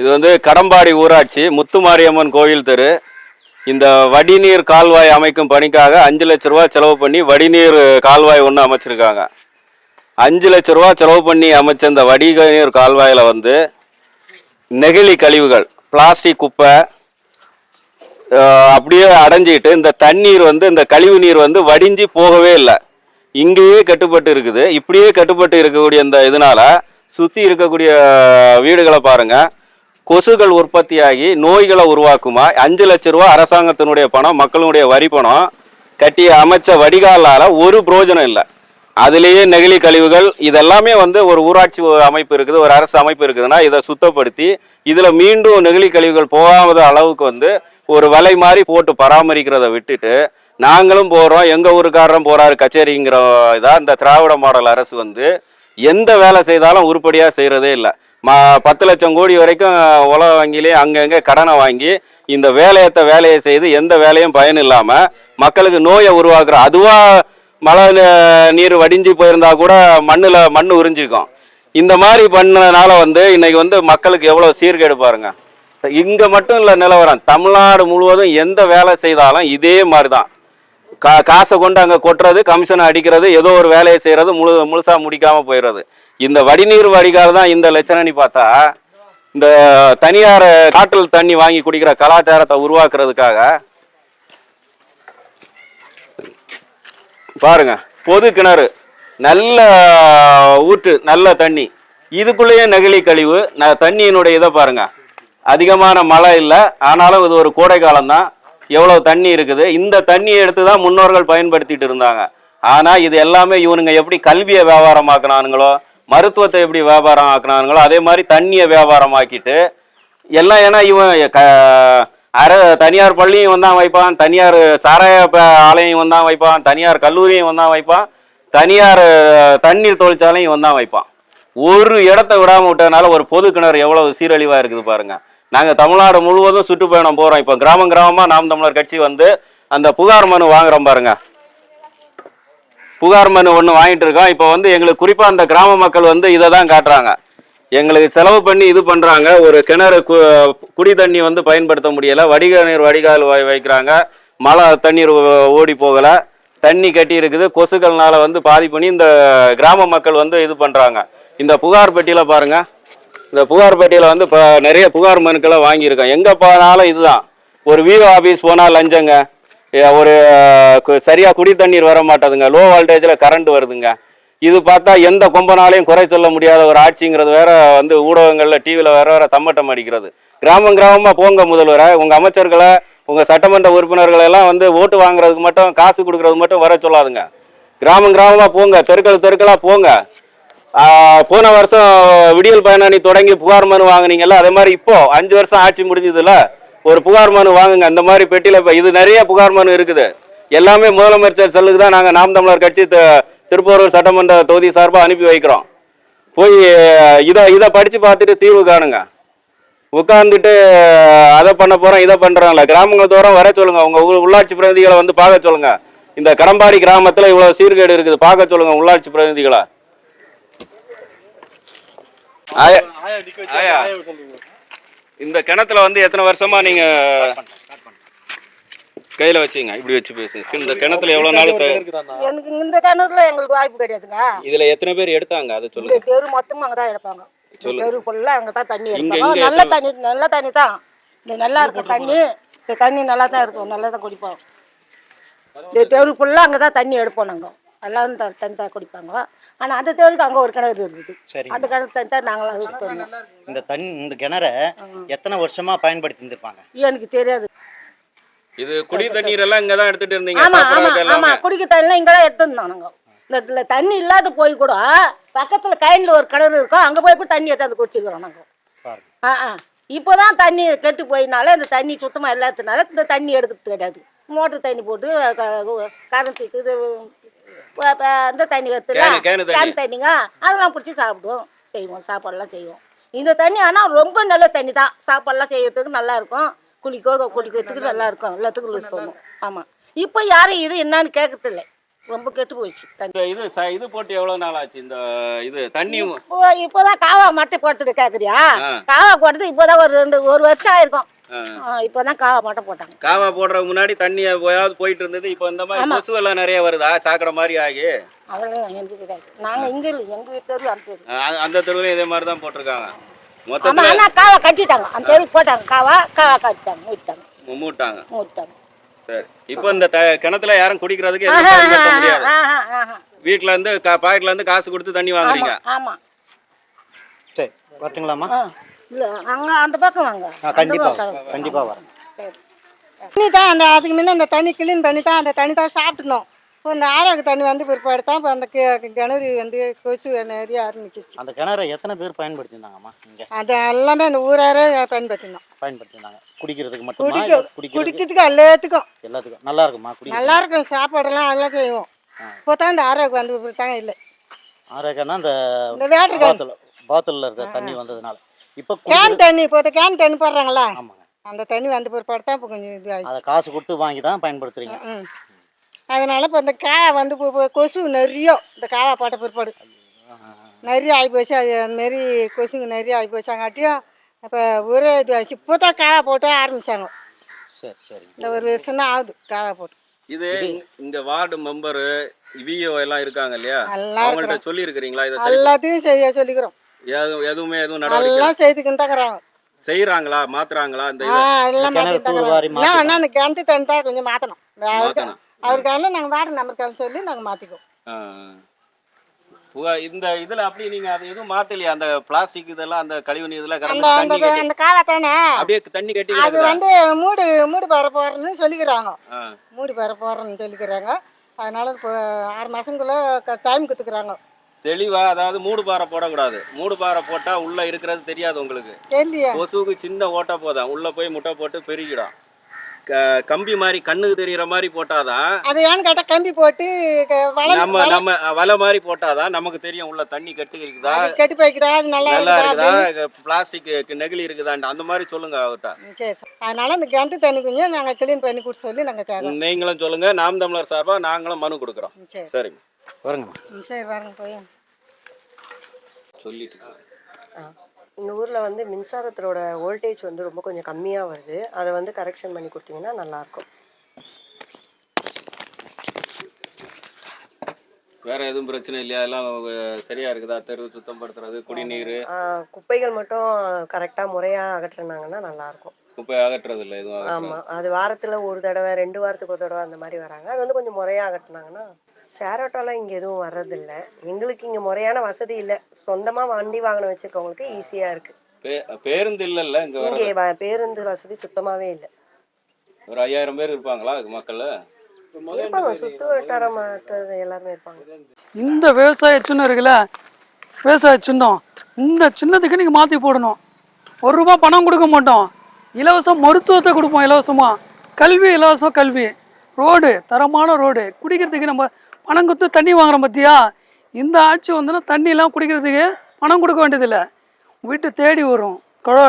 இது வந்து கடம்பாடி ஊராட்சி முத்துமாரியம்மன் கோயில் தெரு. இந்த வடிநீர் கால்வாய் அமைக்கும் பணிக்காக அஞ்சு லட்ச ரூபா செலவு பண்ணி வடிநீர் கால்வாய் ஒன்று அமைச்சிருக்காங்க. அஞ்சு லட்ச ரூபா செலவு பண்ணி அமைச்ச இந்த வடிநீர் கால்வாயில் வந்து நெகிழி கழிவுகள் பிளாஸ்டிக் குப்பை அப்படியே அடைஞ்சிட்டு இந்த தண்ணீர் வந்து இந்த கழிவு நீர் வந்து வடிஞ்சு போகவே இல்லை. இங்கேயே கட்டுப்பட்டு இருக்குது. இப்படியே கட்டுப்பட்டு இருக்கக்கூடிய இந்த இதனால சுற்றி இருக்கக்கூடிய வீடுகளை பாருங்கள் கொசுகள் உற்பத்தியாகி நோய்களை உருவாக்குமா? அஞ்சு லட்ச ரூபா அரசாங்கத்தினுடைய பணம் மக்களுடைய வரி பணம் கட்டி அமைச்ச வடிகாலால் ஒரு பிரயோஜனம் இல்லை. அதுலேயே நெகிழி கழிவுகள் இதெல்லாமே வந்து ஒரு ஊராட்சி அமைப்பு இருக்குது ஒரு அரசு அமைப்பு இருக்குதுன்னா இதை சுத்தப்படுத்தி இதில் மீண்டும் நெகிழி கழிவுகள் போகாத அளவுக்கு வந்து ஒரு வலை மாதிரி போட்டு பராமரிக்கிறத விட்டுட்டு நாங்களும் போகிறோம் எங்கள் ஊருக்காரரும் போகிறாரு கச்சேரிங்கிற இதாக இந்த திராவிட மாடல் அரசு வந்து எந்த வேலை செய்தாலும் உருப்படியாக செய்கிறதே இல்லை. ம பத்து லட்சம் கோடி வரைக்கும் உலக வங்கியிலே அங்கங்கே கடனை வாங்கி இந்த வேலையத்த வேலையை செய்து எந்த வேலையும் பயன் இல்லாமல் மக்களுக்கு நோயை உருவாக்குற அதுவாக மழை நீர் வடிஞ்சு போயிருந்தா கூட மண்ணில் மண் உறிஞ்சிருக்கும். இந்த மாதிரி பண்ணனால வந்து இன்னைக்கு வந்து மக்களுக்கு எவ்வளோ சீர்கேடு பாருங்க. இங்கே மட்டும் இல்லை நிலவரம் தமிழ்நாடு முழுவதும் எந்த வேலை செய்தாலும் இதே மாதிரி தான் கா காசை கொண்டு அங்கே கொட்டுறது கமிஷனை அடிக்கிறது ஏதோ ஒரு வேலையை செய்கிறது முழு முழுசாக முடிக்காமல் போயிடுறது. இந்த வடிநீர் வடிகால் தான் இந்த லட்சணனி பார்த்தா இந்த தனியார் காட்டில் தண்ணி வாங்கி குடிக்கிற கலாச்சாரத்தை உருவாக்குறதுக்காக பாருங்க பொது கிணறு நல்ல ஊற்று நல்ல தண்ணி. இதுக்குள்ளேயே நெகிழி கழிவு ந தண்ணியினுடைய இதை பாருங்க. அதிகமான மழை இல்லை ஆனாலும் இது ஒரு கோடை காலம்தான் எவ்வளோ தண்ணி இருக்குது? இந்த தண்ணியை எடுத்து தான் முன்னோர்கள் பயன்படுத்திட்டு இருந்தாங்க. ஆனால் இது எல்லாமே இவனுங்க எப்படி கல்வியை வியாபாரம் ஆக்கினானுங்களோ மருத்துவத்தை எப்படி வியாபாரம் ஆக்கினானுங்களோ அதே மாதிரி தண்ணியை வியாபாரம் ஆக்கிட்டு எல்லாம் ஏன்னா இவன் க அர தனியார் பள்ளியும் வந்தான் வைப்பான் தனியார் சாராய ஆலையும் வந்தான் வைப்பான் தனியார் கல்லூரியும் வந்தான் வைப்பான் தனியார் தண்ணீர் தொழிற்சாலையும் வந்தான் வைப்பான். ஒரு இடத்த விடாம விட்டதுனால ஒரு பொது கிணறு எவ்வளவு சீரழிவா இருக்குது பாருங்க. நாங்கள் தமிழ்நாடு முழுவதும் சுற்றுப்பயணம் போகிறோம் இப்போ கிராமம் கிராமமாக நாம் தமிழர் கட்சி வந்து அந்த புகார் மனு வாங்குறோம் பாருங்க. புகார் மனு ஒன்று வாங்கிட்டு இருக்கோம். இப்போ வந்து எங்களுக்கு குறிப்பாக அந்த கிராம மக்கள் வந்து இதை தான் காட்டுறாங்க. எங்களுக்கு செலவு பண்ணி இது பண்ணுறாங்க ஒரு கிணறு கு குடி தண்ணி வந்து பயன்படுத்த முடியலை. வடிகநீர் நீர் வடிகால் வ வைக்கிறாங்க. மழை தண்ணீர் ஓ- ஓடி போகலை. தண்ணி கட்டி இருக்குது. கொசுக்கள்னால வந்து பாதி பண்ணி இந்த கிராம மக்கள் வந்து இது பண்ணுறாங்க இந்த புகார் பெட்டியில் பாருங்கள் இந்த புகார் பெட்டியில் வந்து இப்போ நிறைய புகார் மனுக்களை வாங்கியிருக்கோம் எங்கே போனாலும் இதுதான். ஒரு விஓ ஆஃபீஸ் போனால் லஞ்சங்க. ஒரு சரியாக சரியா குடி தண்ணீர் வர மாட்டேதுங்க. லோ வால்டேஜில் கரண்ட் வருதுங்க. இது பார்த்தா எந்த கொம்பனாலையும் குறை சொல்ல முடியாத ஒரு ஆட்சிங்கிறது வேற வந்து ஊடகங்களில் டிவியில் வேற வேற தம்மட்டம் அடிக்கிறது. கிராமம் கிராமமாக போங்க முதல்வரை. உங்கள் அமைச்சர்களை உங்கள் சட்டமன்ற உறுப்பினர்களை எல்லாம் வந்து ஓட்டு வாங்குறதுக்கு மட்டும் காசு கொடுக்கறது மட்டும் வர சொல்லாதுங்க. கிராமம் கிராமமாக போங்க. தெருக்கள் தெருக்களாக போங்க. போன வருஷம் விடியல் பயணி தொடங்கி புகார் மனு வாங்கினீங்கல்ல அதே மாதிரி இப்போ அஞ்சு வருஷம் ஆட்சி முடிஞ்சதுல ஒரு புகார் மனு வாங்குங்க. அந்த மாதிரி பெட்டியில இப்ப இது நிறைய புகார் மனு இருக்குது. எல்லாமே முதலமைச்சர் செல்லுக்கு தான் நாங்கள் நாம் தமிழர் கட்சி திருப்பூரூர் சட்டமன்ற தொகுதி சார்பாக அனுப்பி வைக்கிறோம். போய் இதை இதை படித்து பார்த்துட்டு தீர்வு காணுங்க. உட்காந்துட்டு அதை பண்ண போகிறோம் இதை பண்ணுறோம்ல கிராமங்கள் தோறும் வர சொல்லுங்கள் உங்கள் உள்ளாட்சி பிரதிநிதிகளை வந்து பார்க்க சொல்லுங்கள் இந்த கடம்பாடி கிராமத்தில் இவ்வளோ சீர்கேடு இருக்குது. பார்க்க சொல்லுங்கள் உள்ளாட்சி பிரதிநிதிகளை. இந்த கிணத்துல வந்து எத்தனை வருஷமா நீங்க கையில வச்சுங்க இப்படி வச்சு பேசுங்க. இந்த கிணத்துல எவ்வளவு நாள் எனக்கு இந்த கிணறுல எங்களுக்கு வாய்ப்பு கிடையாதுங்க. இதுல எத்தனை பேர் எடுத்தாங்க? அதை சொல்லுங்க. தெரு மொத்தமும் அங்கே தான் எடுப்பாங்க தெரு ஃபுல்லாக அங்கே தான் தண்ணி எடுப்பாங்க. நல்ல தண்ணி நல்ல தண்ணி தான். இந்த நல்லா இருக்கும் தண்ணி இந்த தண்ணி நல்லா தான் இருக்கும். நல்லா தான் குடிப்போம் இந்த தெரு ஃபுல்லாக அங்கே தான் தண்ணி எடுப்போம் நாங்கள் எல்லாம் த- தண்ணி தான் குடிப்பாங்க. ஆனால் அந்த தெருவுக்கு அங்கே ஒரு கிணறு இருக்குது சரிங்க. அந்த கிணறு தண்ணி தான் நாங்களாம் யூஸ் பண்ணுவோம் இந்த தண்ணி இந்த கிணற எத்தனை வருஷமா பயன்படுத்தி இருந்திருப்பாங்க எனக்கு தெரியாது. இது குடி தண்ணீர் எல்லாம் இங்க தான் எடுத்துட்டு இருந்தீங்க ஆமா ஆமா ஆமா எல்லாமே. குடிக்க தண்ணிலாம் இங்கே தான் எடுத்துருந்தோம் நாங்கள் இந்த இதுல தண்ணி இல்லாத போய் கூட பக்கத்துல கைனில் ஒரு கிணறு இருக்கும் அங்கே போய் கூட தண்ணி எடுத்து குடிச்சிக்கிறோம் நாங்கள் பாருங்க. ஆ ஆ. இப்போ தான் தண்ணி கெட்டு போயினால இந்த தண்ணி சுத்தமாக இல்லாததுனால இந்த தண்ணி எடுக்கிறது கிடையாது. மோட்டர் தண்ணி போட்டு கரண்ட்டுக்கு இது இந்த தண்ணி வைத்துல கேனு- கேனு தண்ணி. கேன் தண்ணிங்க? அதெல்லாம் பிடிச்சி சாப்பிடுவோம். செய்வோம் சாப்பாடெல்லாம் செய்வோம். இந்த தண்ணி ஆனால் ரொம்ப நல்ல தண்ணி தான். சாப்பாடெல்லாம் செய்யறதுக்கு நல்லா இருக்கும். குளிக்கோ குடிக்கிறதுக்கு நல்லா இருக்கும். எல்லாத்துக்கும் யூஸ் பண்ணுவோம். ஆமாம் இப்போ யாரும் இது என்னன்னு கேட்கறதில்ல ரொம்ப கெட்டு போச்சு தண்ணி. இது இது போட்டு எவ்வளவு நாள் ஆச்சு? இந்த இது தண்ணி இப்போ இப்போதான் காவா மட்டும் போட்டது கேட்குறியா ஆ. காவா போட்டது இப்போதான் ஒரு ரெண்டு ஒரு வருஷம் ஆயிருக்கும். இப்போதான் காவா மட்டும் போட்டாங்க. காவா போடுறதுக்கு முன்னாடி தண்ணி போயாவது போயிட்டு இருந்தது இப்போ இந்த மாதிரி கொசு எல்லாம் நிறைய வருதா. சாக்கடை மாதிரி ஆகி. அதெல்லாம் எனக்கு தெரியாது நாங்கள் இங்கே இல்லை எங்கள் வீட்டில் அந்த அந்த தெருவுலையும் இதே மாதிரி தான் போட்டிருக்காங்க. மொத்தத்தில் ஆனால் காவா கட்டிட்டாங்க. அந்த தெருவுக்கு போட்டாங்க. காவா காவா கட்டிட்டாங்க மூட்டாங்க மூட்டாங்க மூட்டாங்க சரி. இப்போ இந்த கிணத்துல யாரும் குடிக்கிறதுக்கு வீட்ல இருந்து கா பாக்கெட்ல இருந்து காசு கொடுத்து தண்ணி வாங்குறீங்க. ஆமாம் சரி வரட்டுங்களாம்மா? இல்லை அங்கே அந்த பக்கம் வாங்க. கண்டிப்பாக கண்டிப்பாக வரேன் சரி. தண்ணி தான் அந்த அதுக்கு முன்ன அந்த தண்ணி க்ளீன் பண்ணி தான் அந்த தண்ணி தான் சாப்பிட்டணும் இப்போ இந்த ஆரோக்கிய தண்ணி வந்து பிற்பாடு தான் இப்போ அந்த கிணறு வந்து கொசு நிறைய ஆரம்பிச்சிச்சு. அந்த கிணறை எத்தனை பேர் பயன்படுத்தியிருந்தாங்கம்மா இங்கே? அது எல்லாமே அந்த ஊராரே பயன்படுத்தினோம். பயன்படுத்தியிருந்தாங்க குடிக்கிறதுக்கு மட்டுமா? குடிக்க குடிக்கிறதுக்கு? எல்லாத்துக்கும். எல்லாத்துக்கும். நல்லா இருக்குமா குடி நல்லா இருக்கும் சாப்பாடெல்லாம் எல்லாம் செய்வோம். இப்போ தான் இந்த ஆரோக்கியம் வந்து தாங்க இல்லை. ஆரோக்கியம்னா இந்த வேட்டர் பாத்தில் பாத்திலில் இருக்க தண்ணி வந்ததுனால. இப்போ கேன் தண்ணி இப்போ இந்த கேன் தண்ணி போடுறாங்களா ஆமாங்க. அந்த தண்ணி வந்த பிற்பாடு தான் இப்போ கொஞ்சம் இது அதை காசு கொடுத்து வாங்கி தான் பயன்படுத்துறீங்க. ம் அதனால இப்போ இந்த காவா வந்து கொசு நிறைய இந்த காவா போட்ட பிற்பாடு நிறைய ஆகி போச்சு அது மாரி கொசுங்க நிறைய ஆகி போச்சாங்காட்டியும் இப்போ ஒரே இது ஆச்சு இப்போ தான் காவா போட்டு ஆரம்பித்தாங்க சரி சரிங்க இந்த ஒரு வருஷம் தான் ஆகுது காவா போட்டு. இது இங்க வார்டு மெம்பரு விஓ எல்லாம் இருக்காங்க இல்லையா? அவங்கள்ட்ட சொல்லி இருக்கிறீங்களா இதை சரி எல்லாத்தையும் செய்ய சொல்லிக்கிறோம். எதுவும் எதுவுமே எதுவும் நடவடிக்கை எல்லாம் செய்துக்கிட்டு தாக்குறாங்க செய்யறாங்களா மாத்துறாங்களா இந்த ஆ எல்லாம் கிணறு மாற்றிட்டு தூர்வாரி தாக்குறாங்க நான் அந்த கிணத்து தண்ணி தான் கொஞ்சம் மாற்றணும் அவருக்கு மாத்தணும். அவருக்கால நாங்கள் வார்டு நம்பருக்கால சொல்லி நாங்கள் மாற்றிக்குவோம் ஆ. புகா இந்த இதுல அப்படி நீங்க அது எதுவும் மாத்தலையா? அந்த பிளாஸ்டிக் இதெல்லாம் அந்த கழிவு நீர் இதெல்லாம் அந்த கடந்து அந்த தண்ணி கட்டி அந்த காவா தானே அப்படியே தண்ணி கட்டி அது கிடக்குதா? வந்து மூடு மூடு பெற போகிறேன்னு சொல்லிக்கிறாங்க. ஆ. மூடி பெற போகிறேன்னு சொல்லிக்கிறாங்க. அதனால இப்போ ஆறு மாதங்குள்ளே டைம் கொடுத்துக்கிறாங்க தெளிவா அதாவது மூடு பாறை போடக்கூடாது. மூடு பாறை போட்டா உள்ள இருக்கிறது தெரியாது உங்களுக்கு. கொசுவுக்கு சின்ன ஓட்டை போதும் உள்ள போய் முட்டை போட்டு பெருகிடும். கம்பி மாதிரி கண்ணுக்கு தெரியற மாதிரி போட்டாதான் அது ஏன்னு கேட்டால் கம்பி போட்டு நம்ம நம்ம வலை மாதிரி போட்டாதான் நமக்கு தெரியும் உள்ள தண்ணி கட்டி இருக்குதா கெட்டு போய்க்குதா அது நல்லா நல்லா இருக்குதா பிளாஸ்டிக் நெகிழி இருக்குதான்ட்டு அந்த மாதிரி சொல்லுங்க அவர்கிட்ட அதனால அந்த கிணத்து தண்ணி கொஞ்சம் நாங்கள் க்ளீன் பண்ணி கொடுத்து சொல்லி நாங்கள் நீங்களும் சொல்லுங்க நாம் தமிழர் சார்பா நாங்களும் மனு கொடுக்குறோம். சரிங்க. வருங்கம்மா ம், சரி வரேங்க போய். சொல்லிட்டு. எங்கள் ஊரில் வந்து மின்சாரத்தோட வோல்டேஜ் வந்து ரொம்ப கொஞ்சம் கம்மியாக வருது. அதை வந்து கரெக்ஷன் பண்ணி கொடுத்தீங்கன்னா நல்லாயிருக்கும். வேற எதுவும் பிரச்சனை இல்லையா? எல்லாம் சரியா இருக்குதா? தெரு சுத்தப்படுத்துறது குடிநீர். ஆஹ் குப்பைகள் மட்டும் கரெக்டாக முறையாக அகற்றுனாங்கன்னா நல்லாயிருக்கும். குப்பை அகற்றுறது இல்லை எதுவும் ஆமாம் அது வாரத்தில் ஒரு தடவை ரெண்டு வாரத்துக்கு ஒரு தடவை அந்த மாதிரி வராங்க. அது வந்து கொஞ்சம் முறையாக அகற்றுனாங்கன்னா ஷேர் ஆட்டோலாம் இங்கே எதுவும் வர்றதில்ல. எங்களுக்கு இங்கே முறையான வசதி இல்லை. சொந்தமாக வண்டி வாகனம் வச்சுருக்கவங்களுக்கு ஈஸியாக இருக்குது பே- பேருந்து இல்லைல்ல இங்க இங்கே வ- பேருந்து வசதி சுத்தமாகவே இல்லை. ஒரு ஐயாயிரம் பேர் இருப்பாங்களா மக்கள்? இருப்பாங்க. சுற்று வட்டாரம் மற்றது எல்லாருமே இருப்பாங்க. இந்த விவசாய சின்னம் இருக்குல்ல விவசாய சின்னம். இந்த சின்னத்துக்கு நீங்கள் மாற்றி போடணும். ஒரு ரூபா பணம் கொடுக்க மாட்டோம். இலவசம் மருத்துவத்தை கொடுப்போம் இலவசமாக கல்வி இலவசம் கல்வி. ரோடு தரமான ரோடு. குடிக்கிறதுக்கு நம்ம பணம் கொடுத்து தண்ணி வாங்குறோம் பார்த்தியா இந்த ஆட்சி வந்துன்னா தண்ணிலாம் குடிக்கிறதுக்கு பணம் கொடுக்க வேண்டியதில்லை. வீட்டு தேடி வரும். குழல்